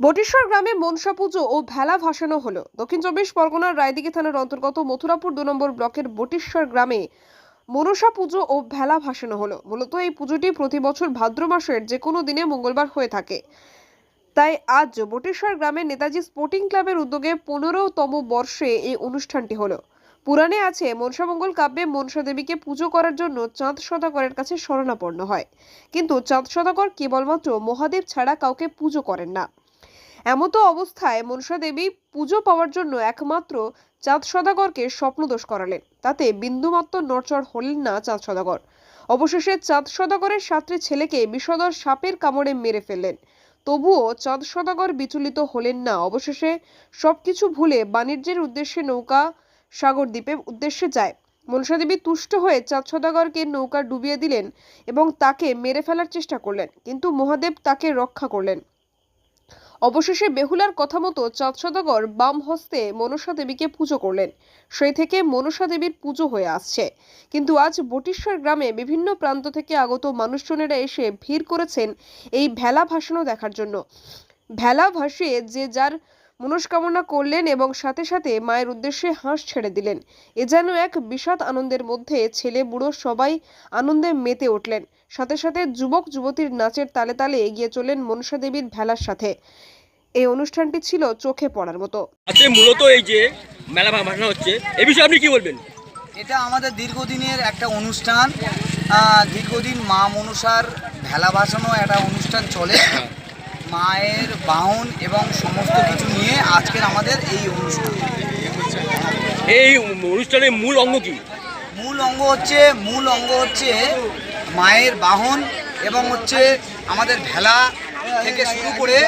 বটেশ্বর গ্রামে মনসা পুজো ও ভেলা ভাসানো হলো। দক্ষিণ চব্বিশ পরগনার রায়দিঘি থানার অন্তর্গত মথুরাপুর দু নম্বর ব্লকের বটেশ্বর গ্রামে মনসা পুজো ও ভেলা ভাসানো হলো। মূলত এই পুজোটি প্রতি বছর ভাদ্র মাসের যে কোনো দিনে মঙ্গলবার হয়ে থাকে। তাই আজ বটেশ্বর গ্রামের নেতাজি স্পোর্টিং ক্লাবের উদ্যোগে পনেরোতম বর্ষে এই অনুষ্ঠানটি হলো। পুরাণে আছে মনসামঙ্গল কাব্যে মনসা দেবীকে পুজো করার জন্য চাঁদ সদাগরের কাছে শরণাপন্ন হয়। কিন্তু চাঁদ সদাগর কেবলমাত্র মহাদেব ছাড়া কাউকে পুজো করেন না। এমতো অবস্থায় মনসা দেবী পুজো পাওয়ার জন্য একমাত্র চাঁদ সদাগরকে স্বপ্নদোষ করালেন। তাতে বিন্দুমাত্র নড়চড় হলেন না চাঁদ সদাগর। অবশেষে চাঁদ সদাগরের সাতটি ছেলেকে বিষধর সাপের কামড়ে মেরে ফেললেন। তবুও চাঁদ সদাগর বিচলিত হলেন না। অবশেষে সবকিছু ভুলে বাণিজ্যের উদ্দেশ্যে নৌকা সাগর দ্বীপে উদ্দেশ্যে যায়। মনসা দেবী তুষ্ট হয়ে চাঁদ সদাগরকে নৌকা ডুবিয়ে দিলেন এবং তাকে মেরে ফেলার চেষ্টা করলেন। কিন্তু মহাদেব তাকে রক্ষা করলেন। অবশেষে বেহুলার কথা মতো চাঁদ সদাগর বাম হস্তে মনসা দেবীকে পুজো করলেন। সেই থেকে মনসা দেবীর পুজো হয়ে আসছে। কিন্তু আজ বটিশ্বর গ্রামে বিভিন্ন প্রান্ত থেকে আগত মানুষজনেরা এসে ভিড় করেছেন এই ভেলা ভাসানো দেখার জন্য। ভেলা ভাসিয়ে যে যার মনস্কামনা করলেন এবং সাথে সাথে মায়ের উদ্দেশ্যে হাঁস ছেড়ে দিলেন। এ যেন এক বিষাদ আনন্দের মধ্যে ছেলে বুড়ো সবাই আনন্দে মেতে উঠলেন। সাথে সাথে যুবক যুবতীর নাচের তালে তালে এগিয়ে চলেন মনসা দেবীর ভেলার সাথে। এই অনুষ্ঠানটি ছিল চোখে পড়ার মতো। আজকে মূলত এই যে মেলা ভাসানো হচ্ছে এ বিষয়ে আপনি কি বলবেন? এটা আমাদের দীর্ঘদিনের একটা অনুষ্ঠান। আহ, দীর্ঘদিন মা মনসার ভেলা ভাসানো একটা অনুষ্ঠান চলে। মায়ের বাহন এবং সমস্ত কিছু নিয়ে আজকের আমাদের এই অনুষ্ঠান। এই অনুষ্ঠানের মূল অঙ্গ কি? মূল অঙ্গ হচ্ছে মূল অঙ্গ হচ্ছে মায়ের বাহন এবং হচ্ছে আমাদের ভেলা থেকে শুরু করে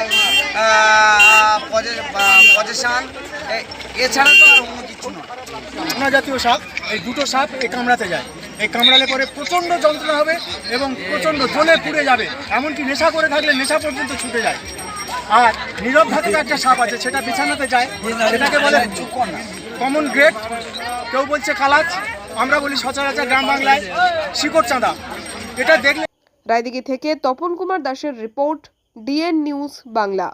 পজেশান। এছাড়া তো আর অন্য কিছু নয়। জাতীয় সাপ এই দুটো সাপ এই কামড়াতে যায়। এই কামড়ালে পরে প্রচণ্ড যন্ত্রণা হবে এবং প্রচণ্ড জ্বলে পুড়ে যাবে। এমনকি নেশা করে থাকলে নেশা পর্যন্ত ছুটে যায়। আর নীরব ধাতুক একটা সাপ আছে, সেটা বিছানাতে যায়। সেটাকে বলে কমন গ্রেড কেউ বলছে কালাচ আমরা বলি সচরাচর গ্রাম বাংলায় শিকড় চাঁদা। এটা দেখলে রায়দিঘি থেকে তপন কুমার দাসের রিপোর্ট, ডিএন নিউজ বাংলা।